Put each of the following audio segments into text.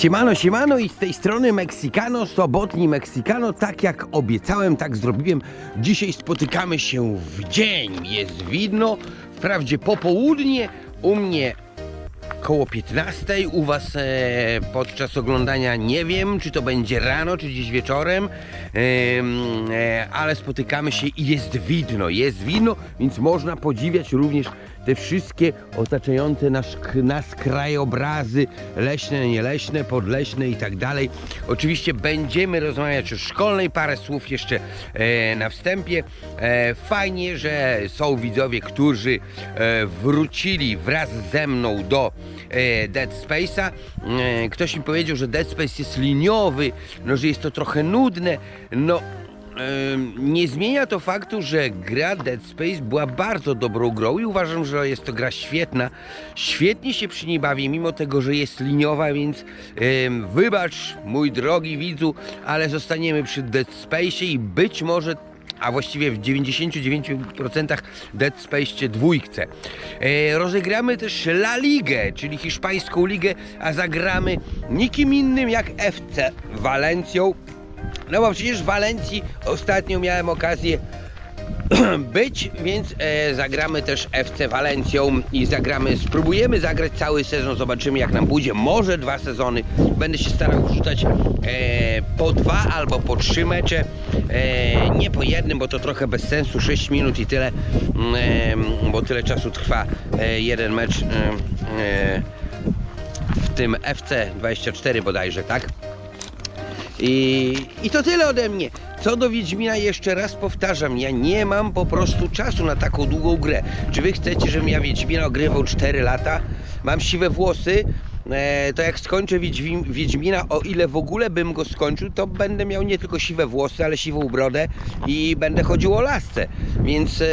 Siemano, siemano i z tej strony Meksykano, sobotni Meksykano, tak jak obiecałem, tak zrobiłem. Dzisiaj spotykamy się w dzień, jest widno, wprawdzie popołudnie, u mnie koło 15, u was e, podczas oglądania nie wiem, czy to będzie rano, czy dziś wieczorem, Em, e, ale spotykamy się i jest widno, jest widno, więc można podziwiać również te wszystkie otaczające nas, nas krajobrazy leśne, nieleśne, podleśne i tak dalej. Oczywiście będziemy rozmawiać o szkolnej, parę słów jeszcze e, na wstępie. E, fajnie, że są widzowie, którzy e, wrócili wraz ze mną do e, Dead Space'a. E, ktoś mi powiedział, że Dead Space jest liniowy, no, że jest to trochę nudne. No, Nie zmienia to faktu, że gra Dead Space była bardzo dobrą grą i uważam, że jest to gra świetna. Świetnie się przy niej bawię, mimo tego, że jest liniowa, więc wybacz, mój drogi widzu, ale zostaniemy przy Dead Space i być może a właściwie w 99% Dead Space dwójce. E, rozegramy też La Ligę, czyli hiszpańską ligę, a zagramy nikim innym jak FC Walencją. No bo przecież w Walencji ostatnio miałem okazję być, więc e, zagramy też FC Walencją i zagramy, spróbujemy zagrać cały sezon, zobaczymy jak nam pójdzie, może dwa sezony, będę się starał wrzucać e, po dwa albo po trzy mecze, e, nie po jednym, bo to trochę bez sensu, 6 minut i tyle, e, bo tyle czasu trwa e, jeden mecz e, e, w tym FC 24 bodajże, tak? I, I to tyle ode mnie. Co do Wiedźmina jeszcze raz powtarzam, ja nie mam po prostu czasu na taką długą grę. Czy wy chcecie, żebym ja Wiedźmina ogrywał 4 lata? Mam siwe włosy, e, to jak skończę Wiedźmi, Wiedźmina, o ile w ogóle bym go skończył, to będę miał nie tylko siwe włosy, ale siwą brodę i będę chodził o lasce. Więc e,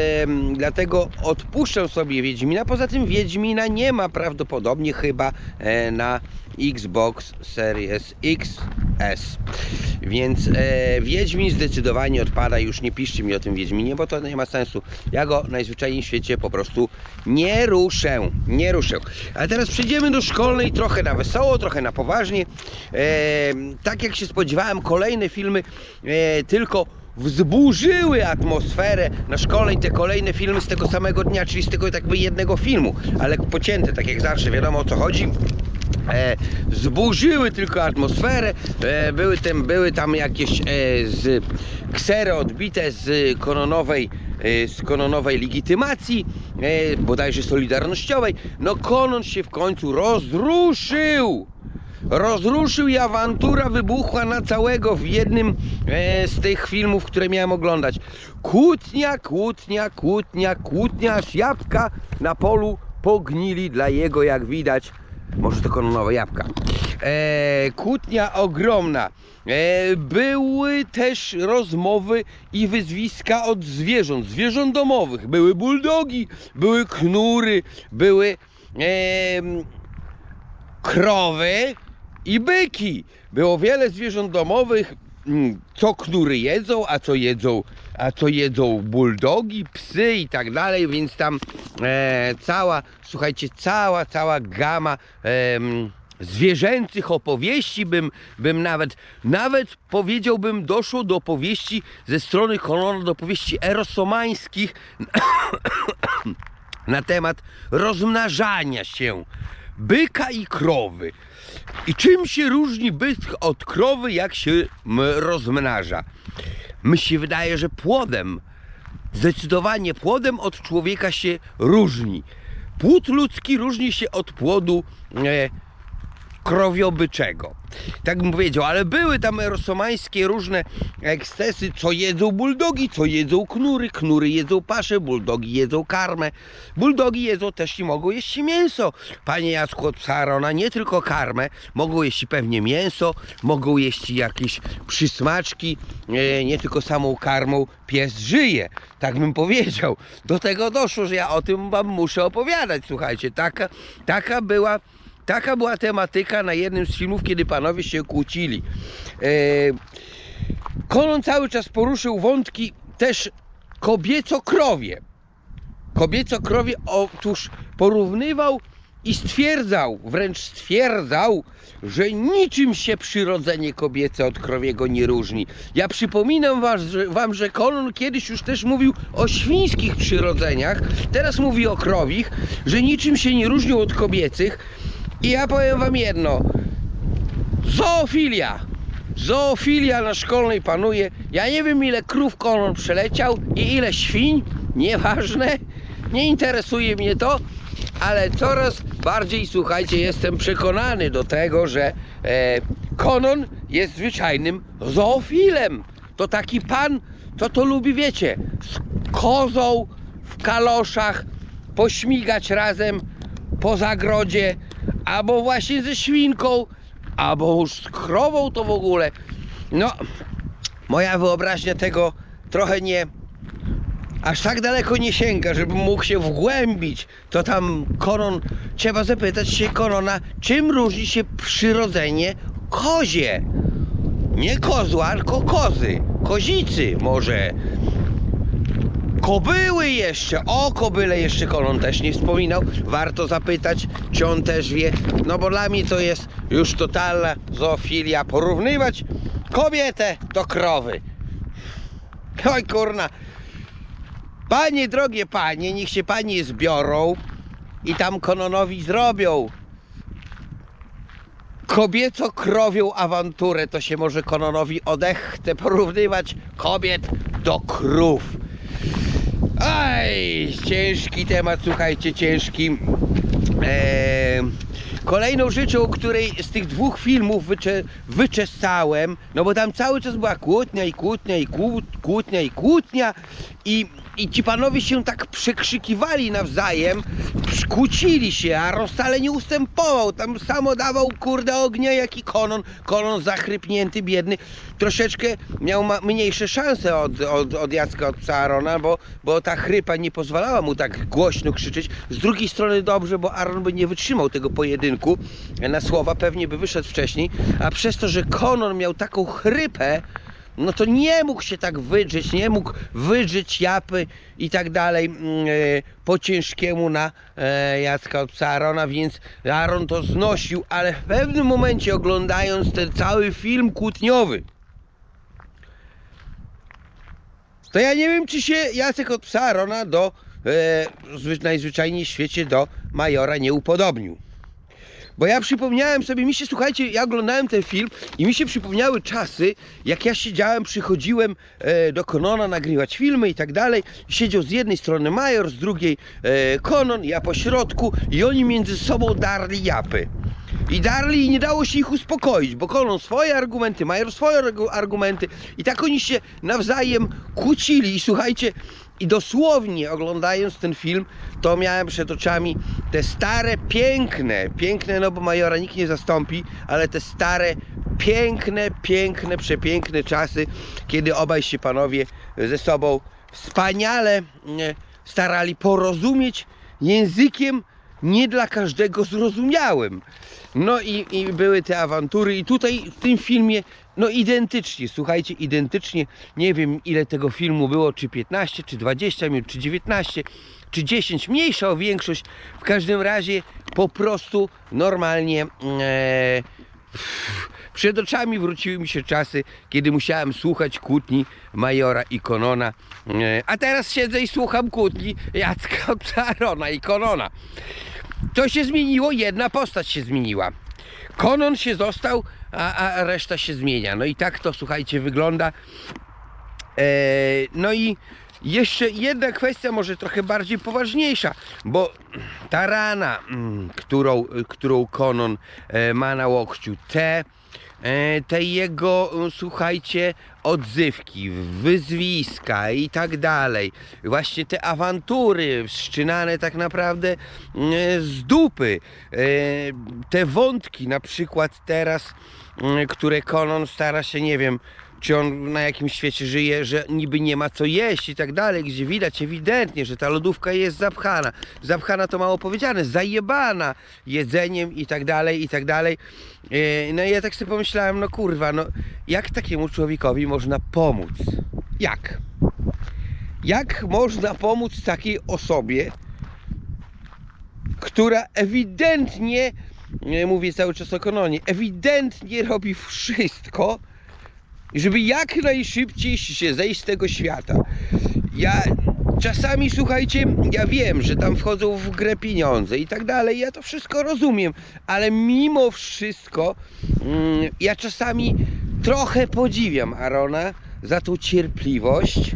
dlatego odpuszczę sobie Wiedźmina. Poza tym Wiedźmina nie ma prawdopodobnie chyba e, na Xbox Series XS. Więc e, Wiedźmin zdecydowanie odpada. Już nie piszcie mi o tym Wiedźminie, bo to nie ma sensu. Ja go najzwyczajniej w świecie po prostu nie ruszę. Nie ruszę. A teraz przejdziemy do szkolnej, trochę na wesoło, trochę na poważnie. E, tak jak się spodziewałem, kolejne filmy e, tylko wzburzyły atmosferę na szkolnej te kolejne filmy z tego samego dnia, czyli z tego jakby jednego filmu, ale pocięte, tak jak zawsze, wiadomo o co chodzi zburzyły tylko atmosferę. E, były, tam, były tam jakieś e, z ksery odbite z kononowej, e, z kononowej legitymacji, e, bodajże solidarnościowej. No konon się w końcu rozruszył. Rozruszył i awantura wybuchła na całego w jednym e, z tych filmów, które miałem oglądać. Kłótnia, kłótnia, kłótnia, kłótnia, aż jabłka na polu pognili dla jego, jak widać, może to kononowe jabłka. E, kłótnia ogromna. E, były też rozmowy i wyzwiska od zwierząt, zwierząt domowych. Były buldogi, były knury, były e, krowy i byki. Było wiele zwierząt domowych, co knury jedzą, a co jedzą, a co jedzą buldogi, psy i tak dalej, więc tam e, cała, słuchajcie, cała, cała gama em, zwierzęcych opowieści bym, bym nawet, nawet powiedziałbym doszło do opowieści ze strony kolonu, do opowieści erosomańskich na temat rozmnażania się byka i krowy. I czym się różni byk od krowy, jak się rozmnaża? Mi się wydaje, że płodem, zdecydowanie płodem od człowieka się różni. Płód ludzki różni się od płodu e, krowiobyczego. Tak bym powiedział, ale były tam erosomańskie różne ekscesy, co jedzą buldogi, co jedzą knury, knury jedzą pasze, buldogi jedzą karmę. Buldogi jedzą też i mogą jeść mięso. Panie Jacku od Sarona, nie tylko karmę, mogą jeść pewnie mięso, mogą jeść jakieś przysmaczki, e, nie tylko samą karmą pies żyje. Tak bym powiedział. Do tego doszło, że ja o tym wam muszę opowiadać. Słuchajcie, taka, taka była Taka była tematyka na jednym z filmów, kiedy panowie się kłócili. E, Konon cały czas poruszył wątki też kobieco-krowie. Kobieco-krowie, otóż porównywał i stwierdzał, wręcz stwierdzał, że niczym się przyrodzenie kobiece od krowiego nie różni. Ja przypominam was, że, wam, że Konon kiedyś już też mówił o świńskich przyrodzeniach, teraz mówi o krowich, że niczym się nie różnią od kobiecych. I ja powiem wam jedno, Zoofilia. Zoofilia na szkolnej panuje. Ja nie wiem ile krów konon przeleciał i ile świń, nieważne. Nie interesuje mnie to, ale coraz bardziej, słuchajcie, jestem przekonany do tego, że e, konon jest zwyczajnym zoofilem. To taki pan, co to lubi, wiecie, z kozą w kaloszach, pośmigać razem po zagrodzie, albo właśnie ze świnką, albo już z krową to w ogóle. No, moja wyobraźnia tego trochę nie, aż tak daleko nie sięga, żebym mógł się wgłębić. To tam konon, trzeba zapytać się konona, czym różni się przyrodzenie kozie. Nie kozła, tylko kozy, kozicy może. Kobyły jeszcze, o kobyle jeszcze Kolon też nie wspominał. Warto zapytać, czy on też wie. No bo dla mnie to jest już totalna zoofilia. Porównywać kobietę do krowy. Oj kurna. Panie, drogie panie, niech się panie zbiorą i tam Kononowi zrobią kobieco-krowią awanturę. To się może Kononowi odechce porównywać kobiet do krów. Aj, ciężki temat, słuchajcie, ciężki. Eee, kolejną rzeczą, której z tych dwóch filmów wycze, wyczesałem, no bo tam cały czas była kłótnia i kłótnia i kłó, kłótnia i kłótnia i, i ci panowie się tak przekrzykiwali nawzajem, kłócili się, a Ron wcale nie ustępował, tam samo dawał kurde ognia jak i Konon, Konon zachrypnięty, biedny, troszeczkę miał mniejsze szanse od, od, od Jacka, od Arona, bo, bo ta chrypa nie pozwalała mu tak głośno krzyczeć. Z drugiej strony dobrze, bo Aaron by nie wytrzymał tego pojedynku. Na słowa, pewnie by wyszedł wcześniej, a przez to, że Konon miał taką chrypę, no to nie mógł się tak wydrzeć, nie mógł wydrzeć japy i tak dalej mm, e, po ciężkiemu na e, Jacka od Arona, więc Aaron to znosił, ale w pewnym momencie oglądając ten cały film kłótniowy, to ja nie wiem, czy się Jacek od psa Arona do e, zwy- najzwyczajniej w świecie do Majora nie upodobnił. Bo ja przypomniałem sobie, mi się, słuchajcie, ja oglądałem ten film i mi się przypomniały czasy, jak ja siedziałem, przychodziłem e, do Konona nagrywać filmy i tak dalej. Siedział z jednej strony Major, z drugiej e, Konon, ja po środku i oni między sobą darli japy. I darli i nie dało się ich uspokoić, bo Konon swoje argumenty, Major swoje argu- argumenty i tak oni się nawzajem kłócili i słuchajcie, i dosłownie oglądając ten film, to miałem przed oczami te stare, piękne, piękne, no bo Majora nikt nie zastąpi, ale te stare, piękne, piękne, przepiękne czasy, kiedy obaj się panowie ze sobą wspaniale e, starali porozumieć językiem nie dla każdego zrozumiałym. No i, i były te awantury i tutaj w tym filmie no identycznie, słuchajcie, identycznie, nie wiem ile tego filmu było, czy 15, czy 20 minut, czy 19, czy 10, mniejsza o większość, w każdym razie po prostu normalnie e, przed oczami wróciły mi się czasy, kiedy musiałem słuchać kłótni Majora i Konona, e, a teraz siedzę i słucham kłótni Jacka Czarona i Konona. To się zmieniło, jedna postać się zmieniła. Konon się został, a, a reszta się zmienia. No i tak to słuchajcie wygląda. E, no i jeszcze jedna kwestia, może trochę bardziej poważniejsza, bo ta rana, mm, którą, którą Konon e, ma na łokciu, te, te jego, e, słuchajcie, odzywki, wyzwiska i tak dalej, właśnie te awantury wszczynane tak naprawdę e, z dupy, e, te wątki, na przykład teraz, m, które Konon stara się, nie wiem, czy on na jakimś świecie żyje, że niby nie ma co jeść i tak dalej, gdzie widać ewidentnie, że ta lodówka jest zapchana. Zapchana to mało powiedziane, zajebana jedzeniem i tak dalej, i tak dalej. E, No i ja tak sobie pomyślałem, no kurwa, no jak takiemu człowiekowi można pomóc? Jak? Jak można pomóc takiej osobie, która ewidentnie, nie mówię cały czas o Kononie, ewidentnie robi wszystko, żeby jak najszybciej się zejść z tego świata. Ja czasami, słuchajcie, ja wiem, że tam wchodzą w grę pieniądze i tak dalej, ja to wszystko rozumiem, ale mimo wszystko mm, ja czasami trochę podziwiam Arona za tą cierpliwość.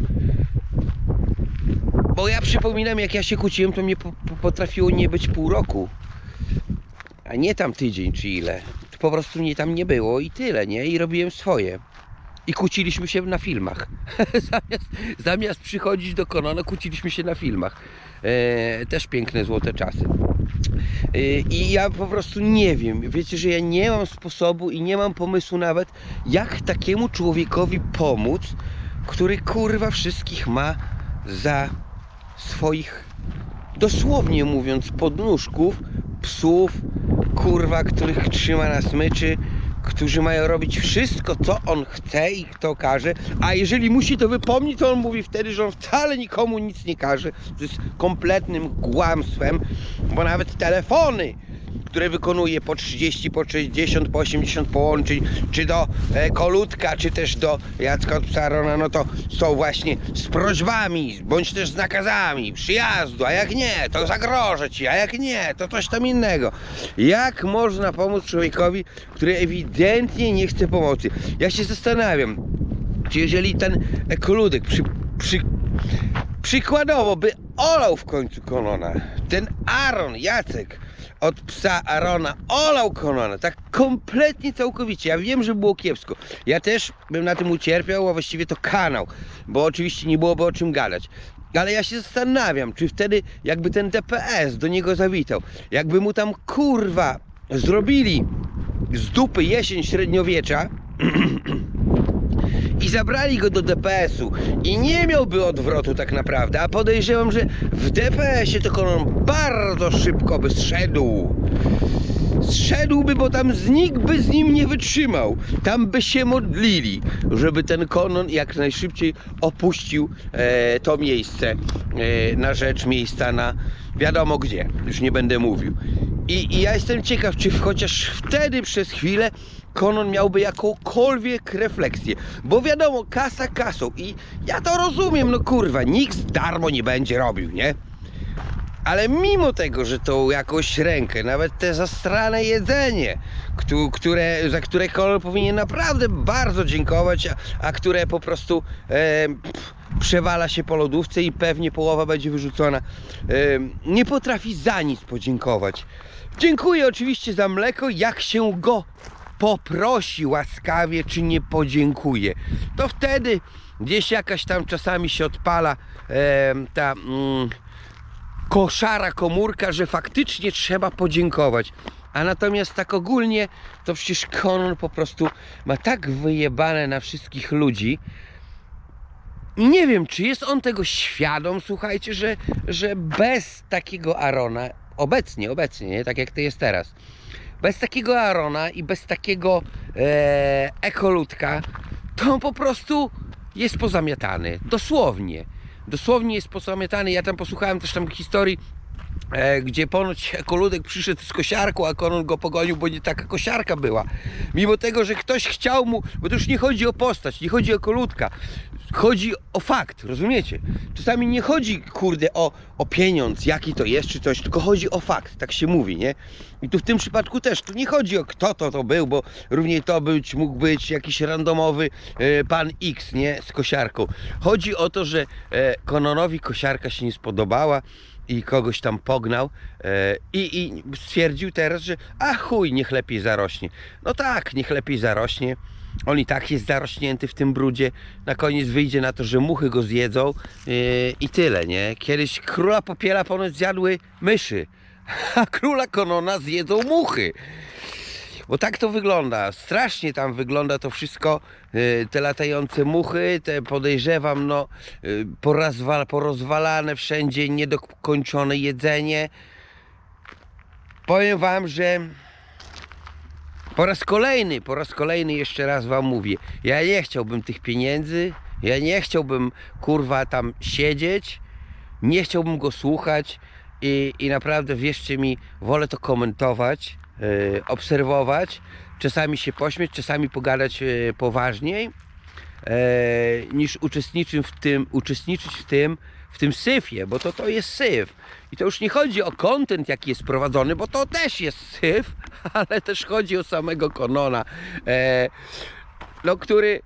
Bo ja przypominam, jak ja się kłóciłem, to mnie po, po, potrafiło nie być pół roku. A nie tam tydzień czy ile. Po prostu mnie tam nie było i tyle, nie? I robiłem swoje. I kłóciliśmy się na filmach. zamiast, zamiast przychodzić do Konona, kłóciliśmy się na filmach. E, też piękne, złote czasy. E, I ja po prostu nie wiem. Wiecie, że ja nie mam sposobu i nie mam pomysłu nawet, jak takiemu człowiekowi pomóc, który kurwa wszystkich ma za swoich, dosłownie mówiąc, podnóżków, psów, kurwa, których trzyma na smyczy, którzy mają robić wszystko, co on chce i kto każe, a jeżeli musi to wypomnieć, to on mówi wtedy, że on wcale nikomu nic nie każe, to jest kompletnym kłamstwem, bo nawet telefony, które wykonuje po 30, po 60, po 80 połączeń, czy do e, Kolutka, czy też do Jacka Psarona, no to są właśnie z prośbami, bądź też z nakazami przyjazdu, a jak nie, to zagrożę ci, a jak nie, to coś tam innego. Jak można pomóc człowiekowi, który ewidentnie nie chce pomocy? Ja się zastanawiam, czy jeżeli ten ekoludek przy, przy, przykładowo by olał w końcu Konona, ten Aaron, Jacek od psa Arona olał Konona, tak kompletnie, całkowicie. Ja wiem, że było kiepsko. Ja też bym na tym ucierpiał, a właściwie to kanał, bo oczywiście nie byłoby o czym gadać. Ale ja się zastanawiam, czy wtedy jakby ten DPS do niego zawitał, jakby mu tam kurwa zrobili z dupy jesień średniowiecza, i zabrali go do DPS-u i nie miałby odwrotu tak naprawdę, a podejrzewam, że w DPS-ie to Konon bardzo szybko by zszedł. Zszedłby, bo tam nikt by z nim nie wytrzymał. Tam by się modlili, żeby ten Konon jak najszybciej opuścił e, to miejsce e, na rzecz miejsca na wiadomo gdzie. Już nie będę mówił. I, I ja jestem ciekaw, czy chociaż wtedy przez chwilę Konon miałby jakąkolwiek refleksję. Bo wiadomo, kasa kasą i ja to rozumiem, no kurwa, nikt darmo nie będzie robił, nie? Ale mimo tego, że tą jakąś rękę, nawet te zastrane jedzenie, któ- które, za które Konon powinien naprawdę bardzo dziękować, a, a które po prostu e, pff, przewala się po lodówce i pewnie połowa będzie wyrzucona, e, nie potrafi za nic podziękować. Dziękuję oczywiście za mleko, jak się go poprosi łaskawie, czy nie podziękuję. To wtedy gdzieś jakaś tam czasami się odpala e, ta mm, koszara komórka, że faktycznie trzeba podziękować. A natomiast tak ogólnie, to przecież Konon po prostu ma tak wyjebane na wszystkich ludzi. Nie wiem, czy jest on tego świadom, słuchajcie, że, że bez takiego Arona, obecnie, obecnie, nie? tak jak to jest teraz, bez takiego Arona i bez takiego e, ekolutka, to on po prostu jest pozamiatany. Dosłownie. Dosłownie jest pozamiatany. Ja tam posłuchałem też tam historii, e, gdzie ponoć ekoludek przyszedł z kosiarką, a Konon go pogonił, bo nie taka kosiarka była. Mimo tego, że ktoś chciał mu, bo to już nie chodzi o postać, nie chodzi o koludka, chodzi o fakt, rozumiecie? Czasami nie chodzi, kurde, o, o pieniądz, jaki to jest, czy coś, tylko chodzi o fakt, tak się mówi, nie? I tu w tym przypadku też, tu nie chodzi o kto to to był, bo równie to być, mógł być jakiś randomowy e, pan X, nie? Z kosiarką. Chodzi o to, że e, Kononowi kosiarka się nie spodobała, i kogoś tam pognał e, i, i stwierdził teraz, że a chuj, niech lepiej zarośnie. No tak, niech lepiej zarośnie. On i tak jest zarośnięty w tym brudzie. Na koniec wyjdzie na to, że muchy go zjedzą e, i tyle, nie? Kiedyś króla popiela ponoć zjadły myszy, a króla Konona zjedzą muchy. Bo tak to wygląda. Strasznie tam wygląda to wszystko. y, Te latające muchy, te podejrzewam, no, y, porazwa- porozwalane wszędzie, niedokończone jedzenie. Powiem wam, że po raz kolejny, po raz kolejny jeszcze raz wam mówię, ja nie chciałbym tych pieniędzy, ja nie chciałbym kurwa tam siedzieć, nie chciałbym go słuchać i, i naprawdę wierzcie mi, wolę to komentować, e, obserwować, czasami się pośmieć, czasami pogadać e, poważniej, e, niż uczestniczyć w tym, uczestniczyć w tym, w tym syfie, bo to to jest syf. I to już nie chodzi o content, jaki jest prowadzony, bo to też jest syf, ale też chodzi o samego Konona, e, no, który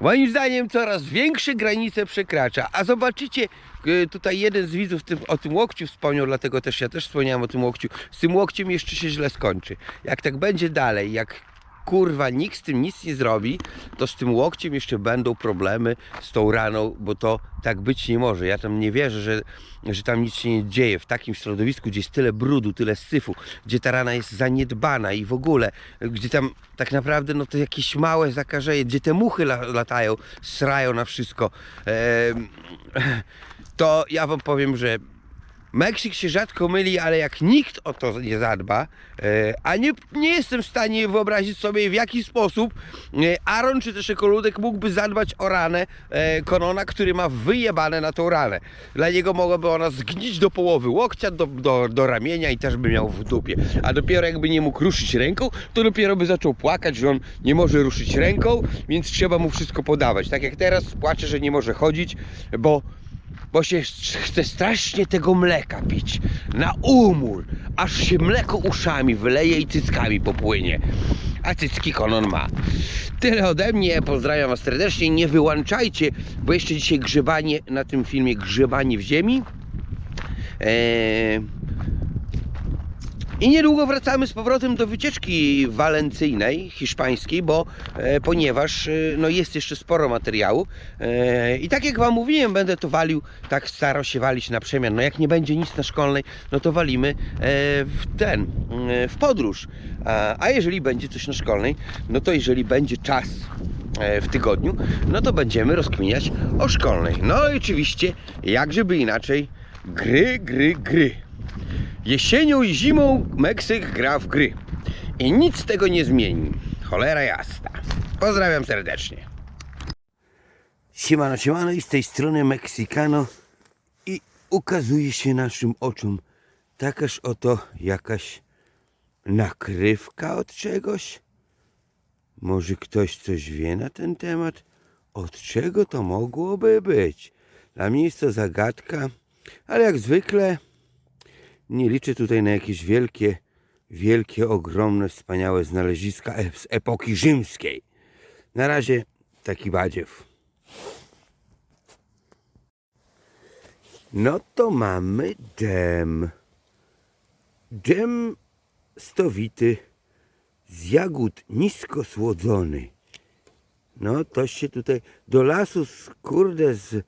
moim zdaniem coraz większe granice przekracza. A zobaczycie, e, tutaj jeden z widzów tym, o tym łokciu wspomniał, dlatego też ja też wspomniałem o tym łokciu. Z tym łokciem jeszcze się źle skończy. Jak tak będzie dalej, jak kurwa nikt z tym nic nie zrobi, to z tym łokciem jeszcze będą problemy z tą raną, bo to tak być nie może. Ja tam nie wierzę, że, że tam nic się nie dzieje. W takim środowisku, gdzie jest tyle brudu, tyle syfu, gdzie ta rana jest zaniedbana i w ogóle, gdzie tam tak naprawdę no to jakieś małe zakażenie, gdzie te muchy la, latają, srają na wszystko. Em, to ja wam powiem, że Meksyk się rzadko myli, ale jak nikt o to nie zadba, e, a nie, nie jestem w stanie wyobrazić sobie w jaki sposób e, Aaron czy też Ekoludek mógłby zadbać o ranę e, Konona, który ma wyjebane na tą ranę. Dla niego mogłaby ona zgnić do połowy łokcia, do, do, do ramienia i też by miał w dupie. A dopiero jakby nie mógł ruszyć ręką, to dopiero by zaczął płakać, że on nie może ruszyć ręką, więc trzeba mu wszystko podawać. Tak jak teraz płacze, że nie może chodzić, bo bo się chce strasznie tego mleka pić. Na umór, aż się mleko uszami wyleje i cyckami popłynie. A cycki konon ma. Tyle ode mnie, pozdrawiam was serdecznie. Nie wyłączajcie, bo jeszcze dzisiaj grzebanie na tym filmie, grzebanie w ziemi. Eee... I niedługo wracamy z powrotem do wycieczki walencyjnej, hiszpańskiej, bo e, ponieważ e, no jest jeszcze sporo materiału e, i tak jak Wam mówiłem, będę to walił, tak starał się walić na przemian. No jak nie będzie nic na szkolnej, no to walimy e, w ten, e, w podróż. A, a jeżeli będzie coś na szkolnej, no to jeżeli będzie czas e, w tygodniu, no to będziemy rozkminiać o szkolnej. No i oczywiście, jak żeby inaczej, gry, gry, gry. Jesienią i zimą Meksyk gra w gry. I nic tego nie zmieni. Cholera jasna. Pozdrawiam serdecznie. Siemano, siemano i z tej strony Meksykano i ukazuje się naszym oczom takaż oto jakaś nakrywka od czegoś. Może ktoś coś wie na ten temat? Od czego to mogłoby być? Dla mnie jest to zagadka, ale jak zwykle nie liczę tutaj na jakieś wielkie, wielkie, ogromne, wspaniałe znaleziska e- z epoki rzymskiej. Na razie taki badziew. No to mamy dżem. Dżem stowity z jagód nisko słodzony. No to się tutaj do lasu z, kurde z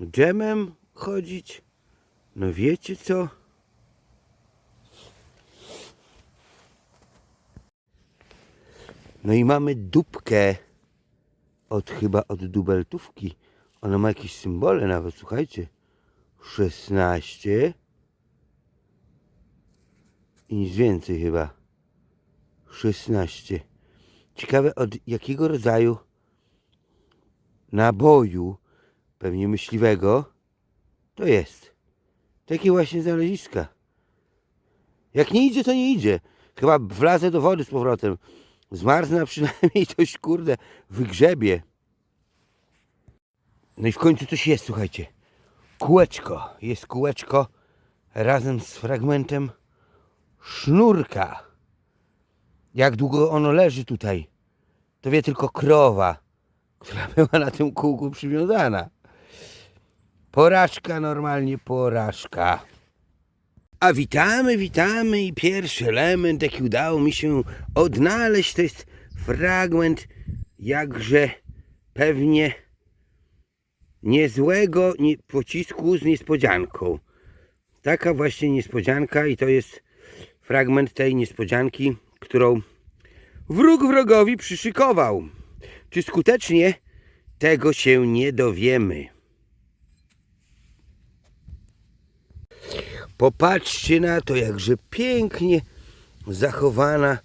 dżemem chodzić. No wiecie co? No i mamy dupkę od chyba od dubeltówki. Ona ma jakieś symbole nawet, słuchajcie. 16 i nic więcej chyba. 16. Ciekawe od jakiego rodzaju naboju, pewnie myśliwego, to jest. Takie właśnie znaleziska. Jak nie idzie, to nie idzie. Chyba wlazę do wody z powrotem. Zmarznę, a przynajmniej coś kurde wygrzebie. No i w końcu coś jest, słuchajcie. Kółeczko. Jest kółeczko razem z fragmentem sznurka. Jak długo ono leży tutaj, to wie tylko krowa, która była na tym kółku przywiązana. Porażka, normalnie porażka. A witamy, witamy i pierwszy element, jaki udało mi się odnaleźć, to jest fragment jakże pewnie niezłego nie- pocisku z niespodzianką. Taka właśnie niespodzianka i to jest fragment tej niespodzianki, którą wróg wrogowi przyszykował. Czy skutecznie? Tego się nie dowiemy. Popatrzcie na to, jakże pięknie zachowana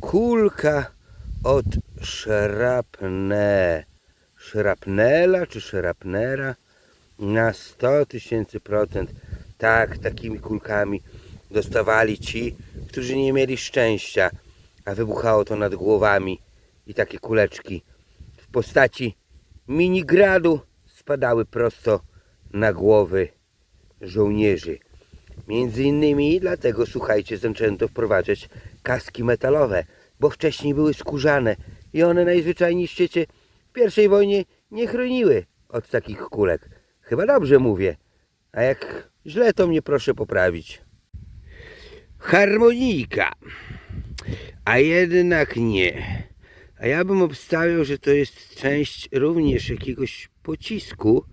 kulka od szrapne, szrapnela czy szrapnera. na 100 tysięcy procent. Tak, takimi kulkami dostawali ci, którzy nie mieli szczęścia, a wybuchało to nad głowami i takie kuleczki w postaci minigradu spadały prosto na głowy żołnierzy. Między innymi dlatego, słuchajcie, zaczęto wprowadzać kaski metalowe, bo wcześniej były skórzane i one najzwyczajniej w świecie w pierwszej wojnie nie chroniły od takich kulek. Chyba dobrze mówię, a jak źle, to mnie proszę poprawić. Harmonika, a jednak nie. A ja bym obstawiał, że to jest część również jakiegoś pocisku,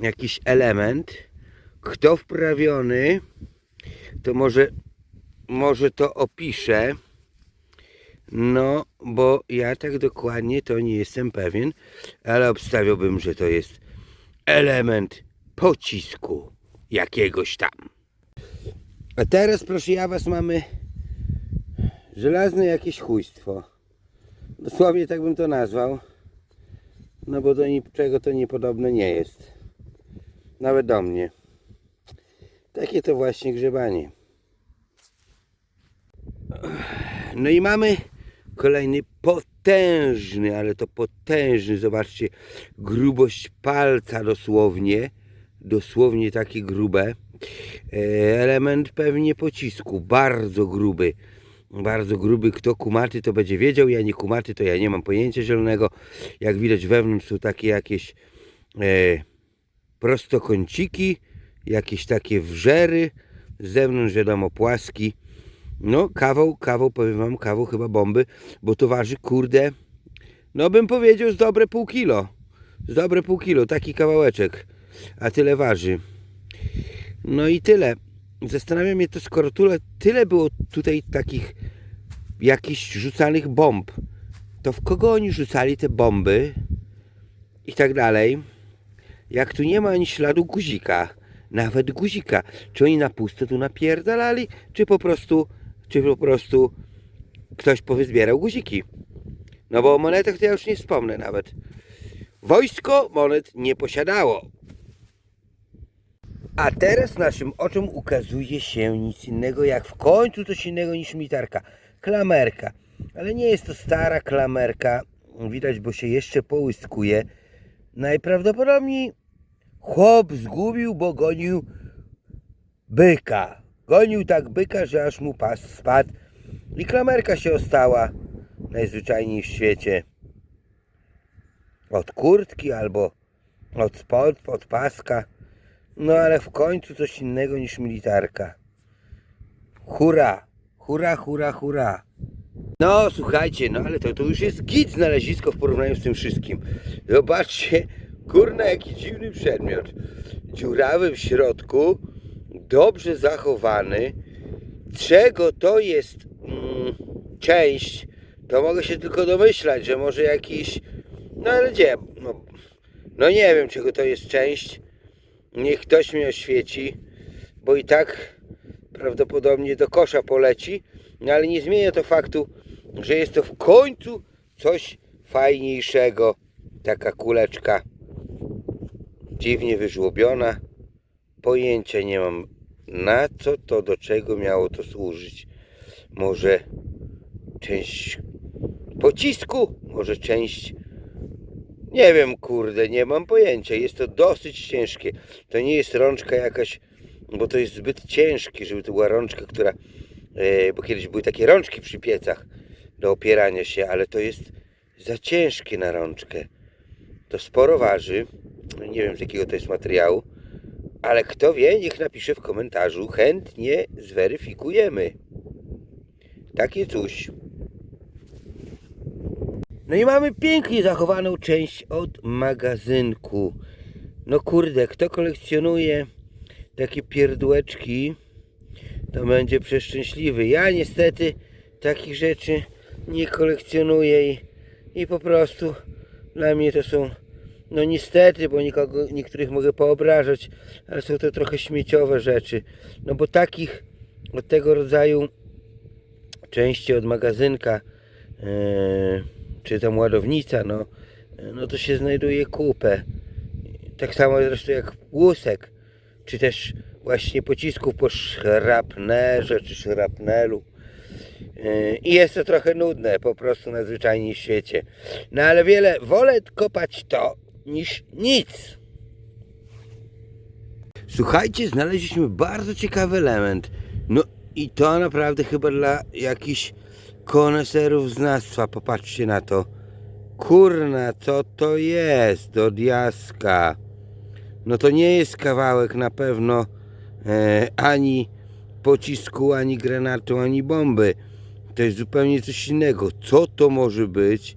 jakiś element. Kto wprawiony, to może, może to opiszę. No, bo ja tak dokładnie to nie jestem pewien, ale obstawiałbym, że to jest element pocisku jakiegoś tam. A teraz, proszę ja was, mamy żelazne jakieś chujstwo. Dosłownie tak bym to nazwał. No bo do niczego to niepodobne nie jest. Nawet do mnie. Takie to właśnie grzebanie. No i mamy kolejny potężny, ale to potężny, zobaczcie, grubość palca dosłownie, dosłownie takie grube. E, Element pewnie pocisku, bardzo gruby, bardzo gruby. Kto kumaty to będzie wiedział, ja nie kumaty to ja nie mam pojęcia zielonego. Jak widać wewnątrz są takie jakieś e, prostokąciki, jakieś takie wrzery, z zewnątrz wiadomo płaski. No, kawał, kawał, powiem wam, kawał chyba bomby, bo to waży, kurde, no bym powiedział z dobre pół kilo. Z dobre pół kilo, taki kawałeczek, a tyle waży. No i tyle. Zastanawiam mnie to, skoro tyle, tyle było tutaj takich jakichś rzucanych bomb, to w kogo oni rzucali te bomby i tak dalej, jak tu nie ma ani śladu guzika, nawet guzika. Czy oni na pusto tu napierdalali, czy po prostu, czy po prostu ktoś powyzbierał guziki. No bo o monetach to ja już nie wspomnę nawet. Wojsko monet nie posiadało. A teraz naszym oczom ukazuje się nic innego jak w końcu coś innego niż mitarka. Klamerka. Ale nie jest to stara klamerka. Widać, bo się jeszcze połyskuje. Najprawdopodobniej chłop zgubił, bo gonił byka. Gonił tak byka, że aż mu pas spadł. I klamerka się ostała najzwyczajniej w świecie. Od kurtki albo od spod, pod paska. No ale w końcu coś innego niż militarka. Hurra! Hurra, hurra, hurra! No słuchajcie, no ale to, to już jest git znalezisko w porównaniu z tym wszystkim. Zobaczcie, kurna jaki dziwny przedmiot. Dziurawy w środku, dobrze zachowany. Czego to jest mm, część, to mogę się tylko domyślać, że może jakiś... No ale gdzie? No, no nie wiem czego to jest część. Niech ktoś mnie oświeci, bo i tak prawdopodobnie do kosza poleci, no ale nie zmienia to faktu, że jest to w końcu coś fajniejszego. Taka kuleczka dziwnie wyżłobiona. Pojęcia nie mam na co to, do czego miało to służyć. Może część pocisku, może część nie wiem, kurde, nie mam pojęcia. Jest to dosyć ciężkie. To nie jest rączka jakaś, bo to jest zbyt ciężkie, żeby to była rączka, która. E, bo kiedyś były takie rączki przy piecach do opierania się, ale to jest za ciężkie na rączkę. To sporo waży. Nie wiem z jakiego to jest materiału, ale kto wie, niech napisze w komentarzu. Chętnie zweryfikujemy. Takie coś. No i mamy pięknie zachowaną część od magazynku. No kurde, kto kolekcjonuje takie pierdółeczki, to będzie przeszczęśliwy. Ja niestety takich rzeczy nie kolekcjonuję i, i po prostu dla mnie to są, no niestety, bo nikogo, niektórych mogę poobrażać, ale są to trochę śmieciowe rzeczy. No bo takich od tego rodzaju części od magazynka yy, czy tam ładownica, no, no to się znajduje kupę. tak samo zresztą jak łusek, czy też właśnie pocisków po szrapnerze, czy szrapnelu. Yy, I jest to trochę nudne, po prostu nadzwyczajnie w świecie. No ale wiele, wolę kopać to niż nic. Słuchajcie, znaleźliśmy bardzo ciekawy element. No i to naprawdę chyba dla jakichś koneserów znawstwa. Popatrzcie na to. Kurna, co to jest do diaska? No to nie jest kawałek na pewno e, ani pocisku, ani granatu, ani bomby. To jest zupełnie coś innego. Co to może być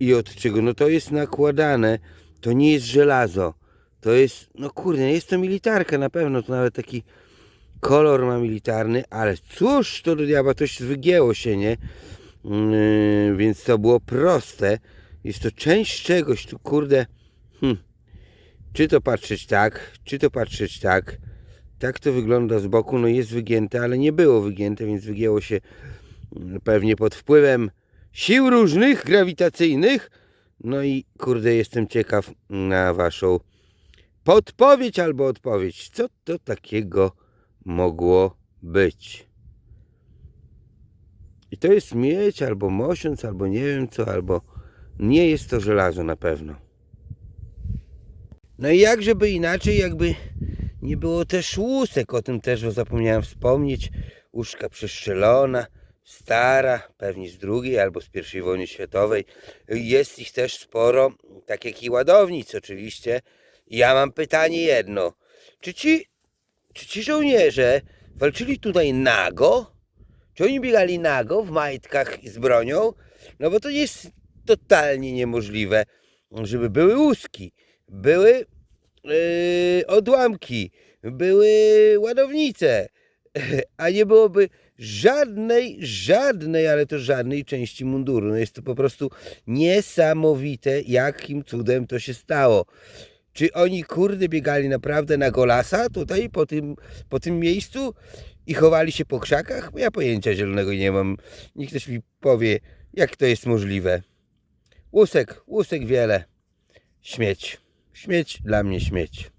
i od czego? No to jest nakładane. To nie jest żelazo. To jest, no kurde, jest to militarka na pewno. To nawet taki kolor ma militarny, ale cóż to do diabła, się wygięło się, nie? Yy, więc to było proste. Jest to część czegoś, tu kurde. Hm. Czy to patrzeć tak, czy to patrzeć tak. Tak to wygląda z boku. No jest wygięte, ale nie było wygięte, więc wygięło się pewnie pod wpływem sił różnych, grawitacyjnych. No i kurde, jestem ciekaw na waszą podpowiedź albo odpowiedź. Co to takiego mogło być? I to jest miedź, albo mosiąc, albo nie wiem co, albo nie jest to żelazo na pewno. No i jak żeby inaczej, jakby nie było też łusek, o tym też zapomniałem wspomnieć. Łóżka przeszczelona, stara, pewnie z drugiej albo z pierwszej wojny światowej. Jest ich też sporo, tak jak i ładownic oczywiście. Ja mam pytanie jedno. Czy ci, czy ci żołnierze walczyli tutaj nago? Czy oni biegali nago w majtkach i z bronią? No bo to jest totalnie niemożliwe, żeby były łuski, były yy, odłamki, były ładownice, a nie byłoby żadnej, żadnej, ale to żadnej części munduru. No jest to po prostu niesamowite, jakim cudem to się stało. Czy oni kurde biegali naprawdę na golasa tutaj po tym, po tym miejscu i chowali się po krzakach? Ja pojęcia zielonego nie mam. Niech ktoś mi powie, jak to jest możliwe. Łusek, łusek wiele. Śmieć. Śmieć dla mnie śmieć.